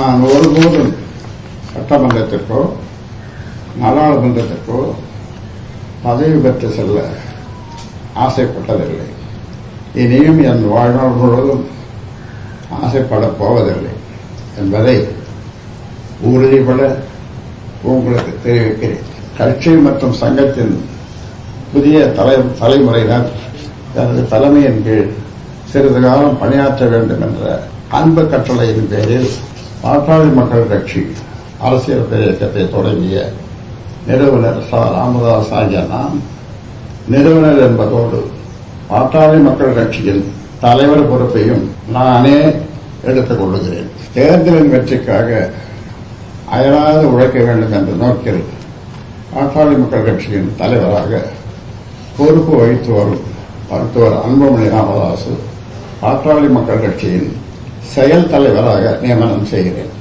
நான் ஒருபோதும் சட்டமன்றத்திற்கோ நாடாளுமன்றத்திற்கோ பதவி பெற்று செல்ல ஆசைப்பட்டதில்லை. இனியும் என் வாழ்நாள் முழுவதும் ஆசைப்படப் போவதில்லை என்பதை உறுதிபட உங்களுக்கு தெரிவிக்கிறேன். கட்சி மற்றும் சங்கத்தின் புதிய தலை தலைமுறையினர் எனது தலைமையின் கீழ் சிறிது காலம் பணியாற்ற வேண்டும் என்ற அன்பு கட்டளையின் பேரில் பாட்டாளி மக்கள் கட்சி அரசியல் இயக்கத்தை தொடங்கிய நிறுவனர் ச. ராமதாஸ் ஆகிய நான் நிறுவனர் என்பதோடு பாட்டாளி மக்கள் கட்சியின் தலைவர் பொறுப்பையும் நானே எடுத்துக் கொள்ளுகிறேன். தேர்தலின் வெற்றிக்காக அயராது உழைக்க வேண்டும் என்ற நோக்கில் பாட்டாளி மக்கள் கட்சியின் தலைவராக பொறுப்பு வகித்து வரும் மருத்துவர் அன்புமணி ராமதாசு பாட்டாளி மக்கள் கட்சியின் செயல் தலைவராக நியமனம் செய்கிறேன்.